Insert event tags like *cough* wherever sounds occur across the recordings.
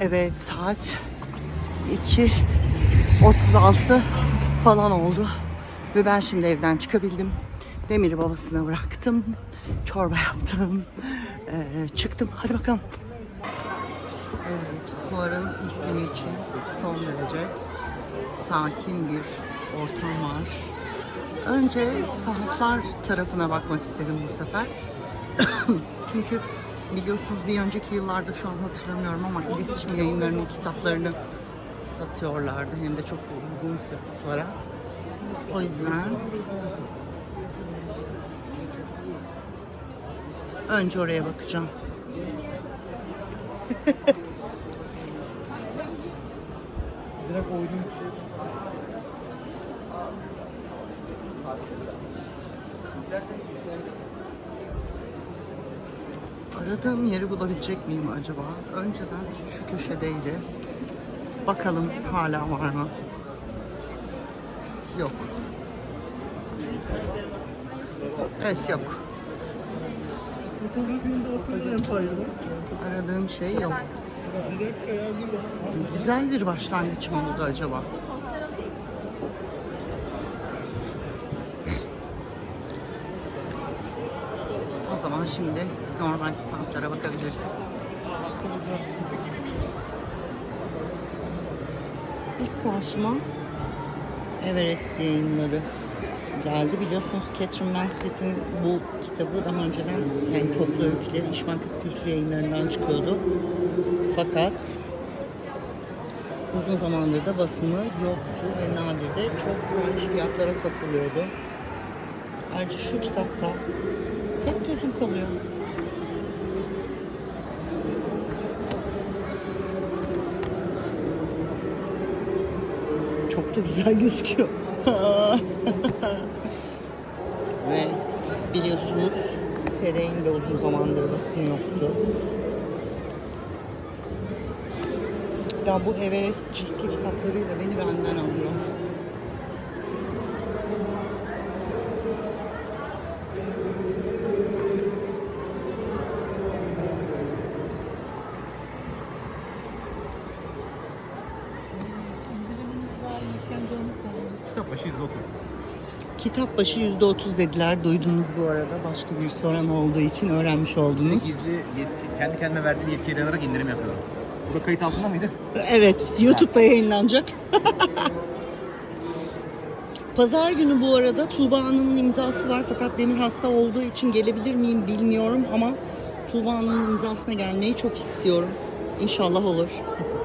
Evet saat 2.36 falan oldu. Ve ben şimdi evden çıkabildim. Demir'i babasına bıraktım. Çorba yaptım. Ee, çıktım. Hadi bakalım. Evet, fuarın ilk günü için son derece sakin bir ortam var. Önce sahaflar tarafına bakmak istedim bu sefer. *coughs* Çünkü biliyorsunuz bir önceki yıllarda şu an hatırlamıyorum ama iletişim yayınlarının kitaplarını satıyorlardı. Hem de çok uygun fiyatlara. O yüzden önce oraya bakacağım. *laughs* Direkt oyunun şey. Aradığım yeri bulabilecek miyim acaba? Önceden şu köşedeydi. Bakalım hala var mı? Yok. Evet yok. Aradığım şey yok. Güzel bir başlangıç mı oldu acaba? O zaman şimdi normal standlara bakabiliriz. İlk karşıma Everest yayınları geldi. Biliyorsunuz Catherine Mansfitt'in bu kitabı daha önceden yani toplu öyküleri İş Bankası Kültür Yayınları'ndan çıkıyordu. Fakat uzun zamandır da basımı yoktu ve nadir de çok fahiş fiyatlara satılıyordu. Ayrıca şu kitapta tek gözüm kalıyor. Çok da güzel gözüküyor. *laughs* ve biliyorsunuz Perein de uzun zamandır basım yoktu. Ya bu Everest ciltli kitaplarıyla beni benden alıyor. Kitap başı 130. Kitap başı %30 dediler. Duydunuz bu arada. Başka bir soran olduğu için öğrenmiş oldunuz. Gizli yetki, kendi kendime verdiğim yetkiye dayanarak indirim yapıyorum. Bu da kayıt altında mıydı? Evet, YouTube'da yayınlanacak. *laughs* Pazar günü bu arada Tuğba Hanım'ın imzası var fakat Demir hasta olduğu için gelebilir miyim bilmiyorum ama Tuğba Hanım'ın imzasına gelmeyi çok istiyorum. İnşallah olur. *laughs*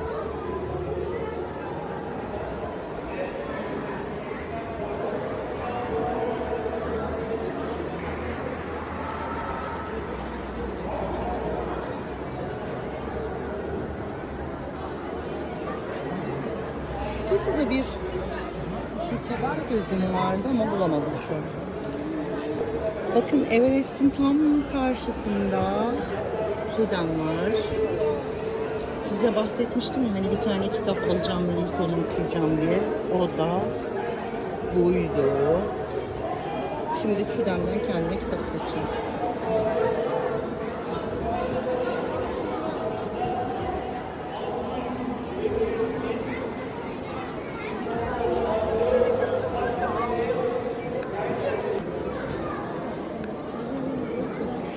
Şurada da bir hitap gözüm vardı ama bulamadım şu an. Bakın Everest'in tam karşısında Tudem var. Size bahsetmiştim ya hani bir tane kitap alacağım ve ilk onu okuyacağım diye. O da buydu. Şimdi Tudem'den kendime kitap seçeceğim.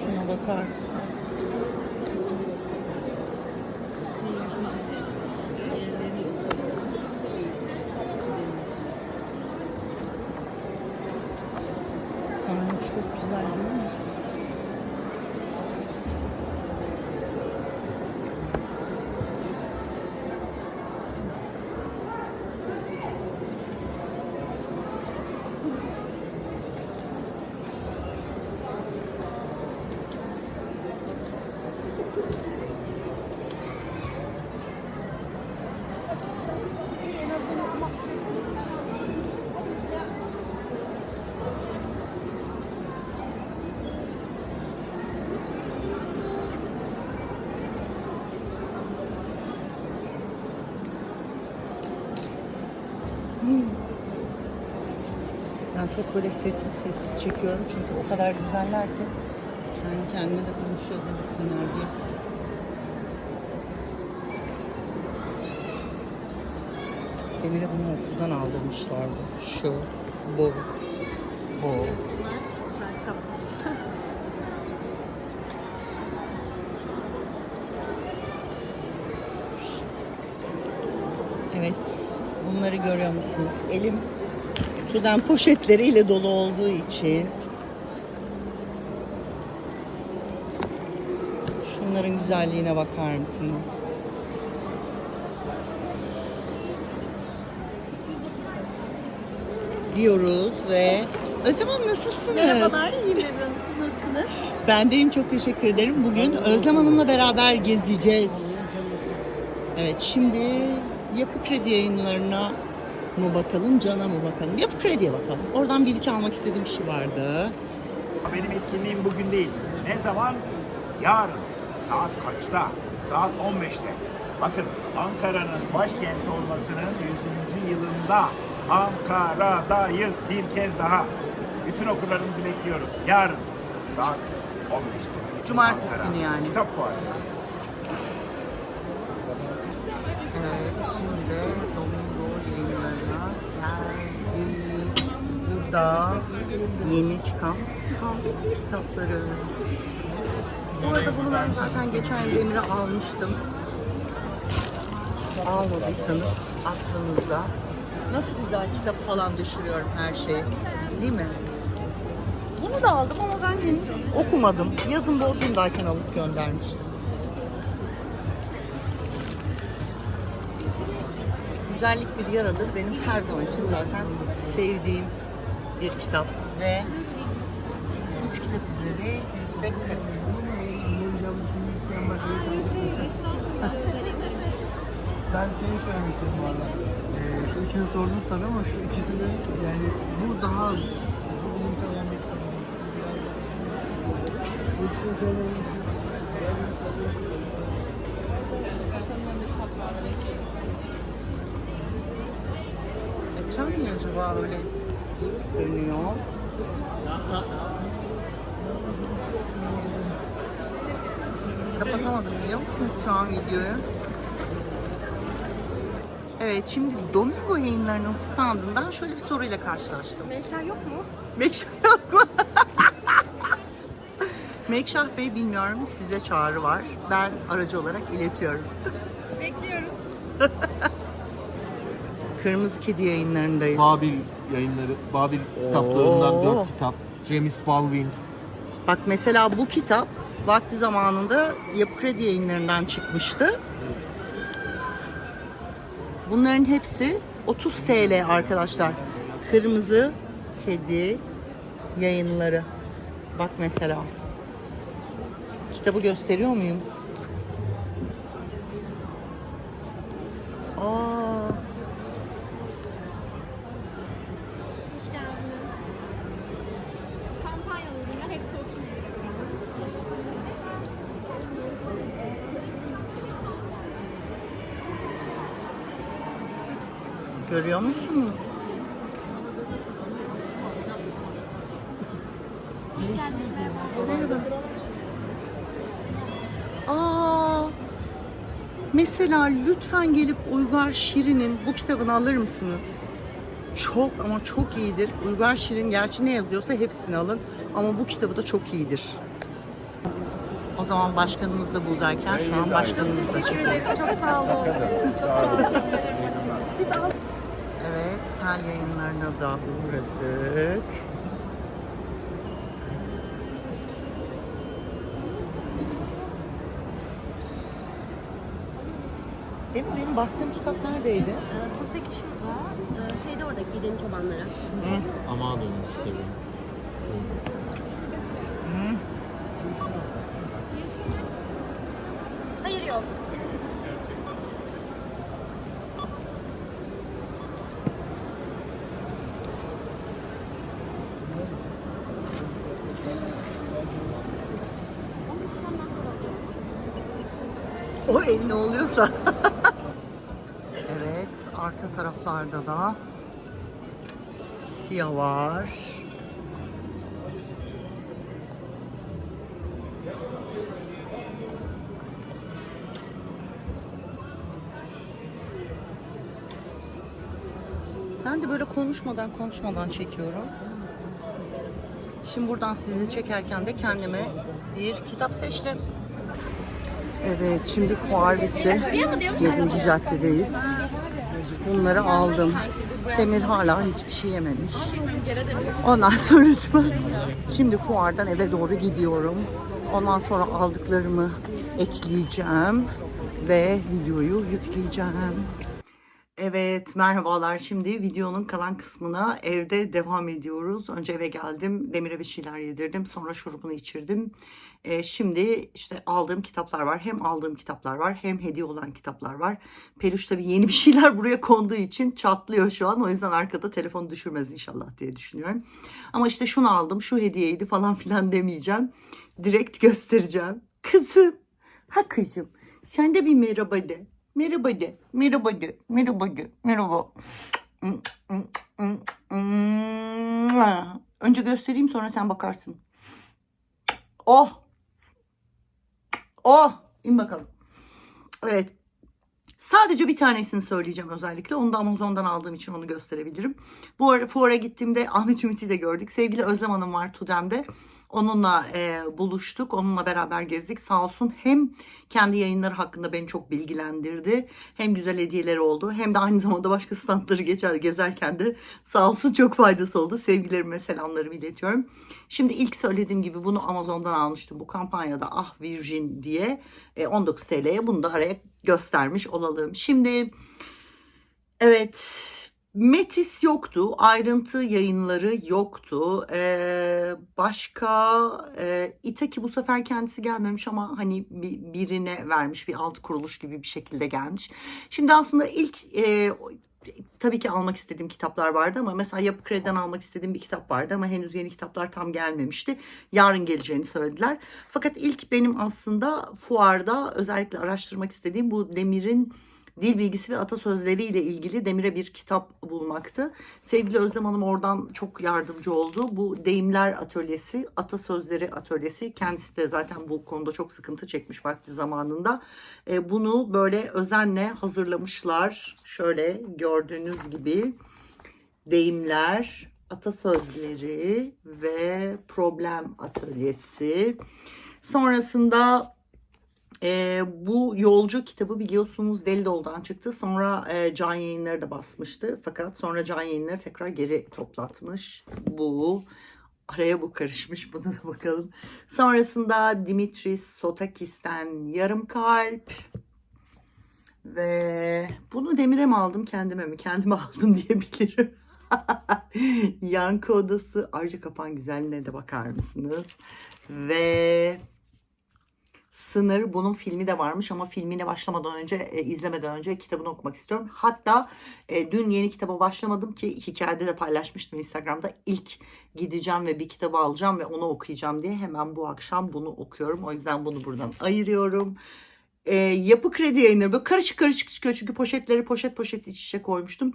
Şuna bakar mısınız? Tanrım çok güzel değil mi? Ben çok böyle sessiz sessiz çekiyorum çünkü o kadar güzeller ki kendi kendine de konuşuyor demesinler diye. Demir'e bunu okuldan aldırmışlardı. Şu, bu, bu. Evet, bunları görüyor musunuz? Elim sudan poşetleriyle dolu olduğu için şunların güzelliğine bakar mısınız? Diyoruz ve Özlem Hanım nasılsınız? Merhabalar, iyiyim Ebru Hanım. Siz nasılsınız? Ben deyim çok teşekkür ederim. Bugün Özlem Hanım'la beraber gezeceğiz. Evet şimdi Yapı Kredi yayınlarına mı bakalım, Can'a mı bakalım? Yapı Kredi'ye bakalım. Oradan bilgi almak istediğim bir şey vardı. Benim etkinliğim bugün değil. Ne zaman? Yarın. Saat kaçta? Saat 15'te. Bakın Ankara'nın başkenti olmasının 100. yılında Ankara'dayız bir kez daha. Bütün okurlarımızı bekliyoruz. Yarın saat 15'te. Cumartesi günü yani. Kitap fuarı. Evet şimdi de Domingo yayınlarına geldik. Burada yeni çıkan son kitapları. Bu arada bunu ben zaten geçen Demir'e almıştım. Almadıysanız aklınızda. Nasıl güzel kitap falan düşürüyorum her şeyi. Değil mi? Bunu da aldım ama ben henüz okumadım. Yazın Bodrum'dayken alıp göndermiştim. Güzellik bir yaradır benim her zaman için zaten sevdiğim bir kitap ve üç kitap üzeri yüzde kırk. Ben şeyi söylemek istedim valla. Ee, şu üçünü sordunuz tabii ama şu ikisini yani bu daha az. Bu bilimsel önemli bir kitap. Bu ikisini söylememiz Ekran mı acaba öyle görünüyor? Kapatamadım biliyor musunuz şu an videoyu? Evet şimdi Domingo yayınlarının standından şöyle bir soruyla karşılaştım. Meşer yok mu? Mekşah yok mu? *laughs* Mekşah Bey bilmiyorum size çağrı var. Ben aracı olarak iletiyorum. Bekliyoruz. *laughs* Kırmızı Kedi yayınlarındayız. Babil yayınları, Babil kitaplarından Oo. dört kitap. James Baldwin. Bak mesela bu kitap vakti zamanında Yapı Kredi yayınlarından çıkmıştı. Bunların hepsi 30 TL arkadaşlar. Kırmızı Kedi yayınları. Bak mesela. Kitabı gösteriyor muyum? Görüyor musunuz? Hoş geldiniz. Merhaba. Aa, mesela lütfen gelip Uygar Şirin'in bu kitabını alır mısınız? Çok ama çok iyidir. Uygar Şirin gerçi ne yazıyorsa hepsini alın. Ama bu kitabı da çok iyidir. O zaman başkanımız da buradayken şu an başkanımız da ederiz. Çok sağ olun. Sel yayınlarına da uğradık. Değil mi? Benim baktığım kitap neredeydi? Ee, Soseki şurada, ee, şeyde orada gecenin çobanları. Hı. Amadon kitabı. Hı. Hayır yok. O el ne oluyorsa. evet, arka taraflarda da siyah var. Ben de böyle konuşmadan konuşmadan çekiyorum. Şimdi buradan sizi çekerken de kendime bir kitap seçtim. Evet, şimdi fuar bitti. 7. caddedeyiz. Bunları aldım. Demir hala hiçbir şey yememiş. Ondan sonra *laughs* şimdi fuardan eve doğru gidiyorum. Ondan sonra aldıklarımı ekleyeceğim ve videoyu yükleyeceğim. Evet, merhabalar. Şimdi videonun kalan kısmına evde devam ediyoruz. Önce eve geldim, Demir'e bir şeyler yedirdim, sonra şurubunu içirdim. Ee, şimdi işte aldığım kitaplar var. Hem aldığım kitaplar var, hem hediye olan kitaplar var. Peluş tabii yeni bir şeyler buraya konduğu için çatlıyor şu an. O yüzden arkada telefonu düşürmez inşallah diye düşünüyorum. Ama işte şunu aldım, şu hediyeydi falan *laughs* filan demeyeceğim. Direkt göstereceğim. Kızım, ha kızım, sen de bir merhaba de. Merhaba de, merhaba de, merhaba de, merhaba. Önce göstereyim sonra sen bakarsın. Oh! Oh! İn bakalım. Evet. Sadece bir tanesini söyleyeceğim özellikle. Onu da Amazon'dan aldığım için onu gösterebilirim. Bu ara fuara gittiğimde Ahmet Ümit'i de gördük. Sevgili Özlem Hanım var Tudem'de. Onunla e, buluştuk. Onunla beraber gezdik. Sağ olsun hem kendi yayınları hakkında beni çok bilgilendirdi. Hem güzel hediyeleri oldu. Hem de aynı zamanda başka standları geçer, gezerken de sağ olsun çok faydası oldu. Sevgilerimi, selamlarımı iletiyorum. Şimdi ilk söylediğim gibi bunu Amazon'dan almıştım. Bu kampanyada Ah Virgin diye e, 19 TL'ye bunu da araya göstermiş olalım. Şimdi evet Metis yoktu, ayrıntı yayınları yoktu. Ee, başka e, İtaki bu sefer kendisi gelmemiş ama hani bir, birine vermiş bir alt kuruluş gibi bir şekilde gelmiş. Şimdi aslında ilk e, tabii ki almak istediğim kitaplar vardı ama mesela Yapı Kredi'den almak istediğim bir kitap vardı ama henüz yeni kitaplar tam gelmemişti. Yarın geleceğini söylediler. Fakat ilk benim aslında fuarda özellikle araştırmak istediğim bu Demir'in dil bilgisi ve atasözleri ile ilgili Demir'e bir kitap bulmaktı. Sevgili Özlem Hanım oradan çok yardımcı oldu. Bu deyimler atölyesi, atasözleri atölyesi. Kendisi de zaten bu konuda çok sıkıntı çekmiş vakti zamanında. E, bunu böyle özenle hazırlamışlar. Şöyle gördüğünüz gibi deyimler, atasözleri ve problem atölyesi. Sonrasında e, bu yolcu kitabı biliyorsunuz Deli Dol'dan çıktı. Sonra e, Can Yayınları da basmıştı. Fakat sonra Can Yayınları tekrar geri toplatmış. Bu araya bu karışmış. Bunu da bakalım. Sonrasında Dimitris Sotakis'ten Yarım Kalp. Ve bunu Demir'e mi aldım kendime mi? Kendime *laughs* aldım diyebilirim. *laughs* Yankı Odası Arca Kapan Güzelliğine de bakar mısınız? Ve Sınır bunun filmi de varmış ama filmine başlamadan önce e, izlemeden önce kitabını okumak istiyorum. Hatta e, dün yeni kitaba başlamadım ki hikayede de paylaşmıştım Instagram'da. İlk gideceğim ve bir kitabı alacağım ve onu okuyacağım diye hemen bu akşam bunu okuyorum. O yüzden bunu buradan ayırıyorum. E, yapı kredi yayınları böyle karışık karışık çıkıyor çünkü poşetleri poşet poşet iç içe koymuştum.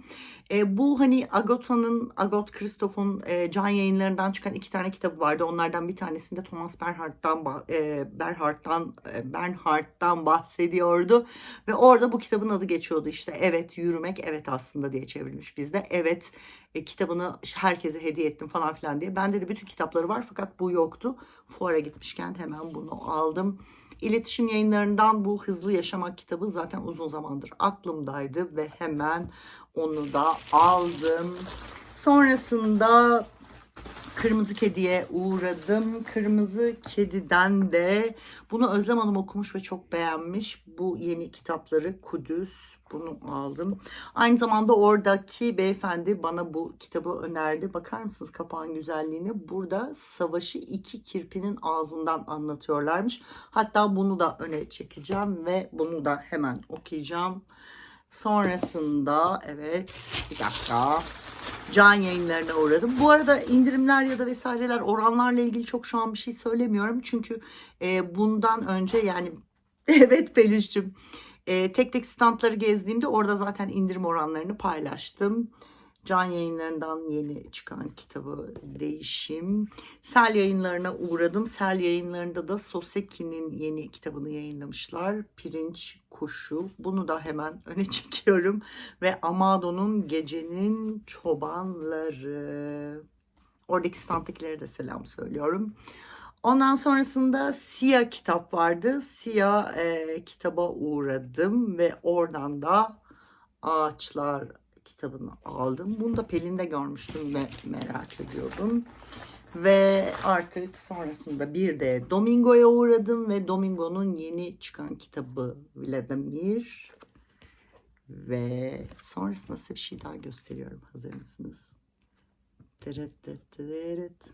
E, bu hani Agota'nın, Agot Christoph'un e, can yayınlarından çıkan iki tane kitabı vardı. Onlardan bir tanesinde Thomas Bernhardt'tan e, Bernhardt'tan e, Bernhardt'tan bahsediyordu ve orada bu kitabın adı geçiyordu işte. Evet yürümek evet aslında diye çevrilmiş bizde. Evet e, kitabını herkese hediye ettim falan filan diye. Bende de bütün kitapları var fakat bu yoktu. Fuara gitmişken hemen bunu aldım. İletişim yayınlarından bu Hızlı Yaşamak kitabı zaten uzun zamandır aklımdaydı ve hemen onu da aldım. Sonrasında Kırmızı Kedi'ye uğradım. Kırmızı Kedi'den de bunu Özlem Hanım okumuş ve çok beğenmiş. Bu yeni kitapları Kudüs. Bunu aldım. Aynı zamanda oradaki beyefendi bana bu kitabı önerdi. Bakar mısınız kapağın güzelliğine? Burada savaşı iki kirpinin ağzından anlatıyorlarmış. Hatta bunu da öne çekeceğim ve bunu da hemen okuyacağım. Sonrasında evet bir dakika can yayınlarına uğradım. Bu arada indirimler ya da vesaireler oranlarla ilgili çok şu an bir şey söylemiyorum. Çünkü e, bundan önce yani *laughs* evet Peluş'cum e, tek tek standları gezdiğimde orada zaten indirim oranlarını paylaştım. Can yayınlarından yeni çıkan kitabı Değişim. Sel yayınlarına uğradım. Sel yayınlarında da Soseki'nin yeni kitabını yayınlamışlar. Pirinç Kuşu. Bunu da hemen *laughs* öne çekiyorum. Ve Amado'nun Gecenin Çobanları. Oradaki standtakilere de selam söylüyorum. Ondan sonrasında Sia kitap vardı. Sia e, kitaba uğradım ve oradan da Ağaçlar kitabını aldım. Bunu da Pelin'de görmüştüm ve merak ediyordum. Ve artık sonrasında bir de Domingo'ya uğradım ve Domingo'nun yeni çıkan kitabı Vladimir. Ve sonrasında size bir şey daha gösteriyorum. Hazır mısınız? Dırıt dırıt dırıt.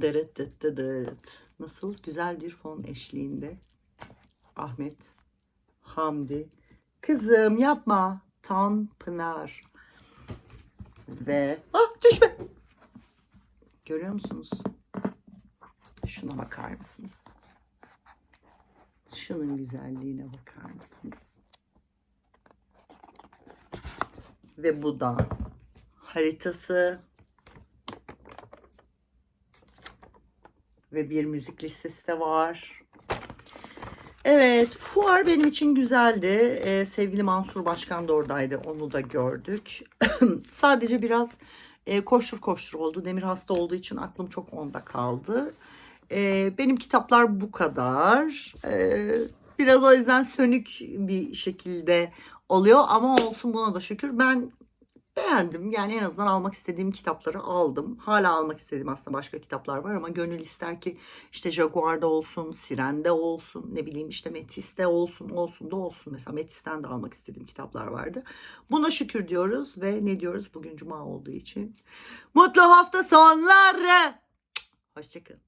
Dırıt dırıt dırıt. Nasıl güzel bir fon eşliğinde. Ahmet, Hamdi, kızım yapma. Tan Pınar. Ve ah düşme. Görüyor musunuz? Şuna bakar mısınız? Şunun güzelliğine bakar mısınız? Ve bu da haritası ve bir müzik listesi de var. Evet, fuar benim için güzeldi. Ee, sevgili Mansur Başkan da oradaydı. Onu da gördük. *clears throat* Sadece biraz e, koştur koştur oldu. Demir hasta olduğu için aklım çok onda kaldı. Ee, benim kitaplar bu kadar. Ee, biraz o yüzden sönük bir şekilde oluyor ama olsun buna da şükür. Ben beğendim. Yani en azından almak istediğim kitapları aldım. Hala almak istediğim aslında başka kitaplar var ama gönül ister ki işte Jaguar'da olsun, Siren'de olsun, ne bileyim işte Metis'te olsun, olsun da olsun. Mesela Metis'ten de almak istediğim kitaplar vardı. Buna şükür diyoruz ve ne diyoruz bugün cuma olduğu için. Mutlu hafta sonları. Hoşçakalın.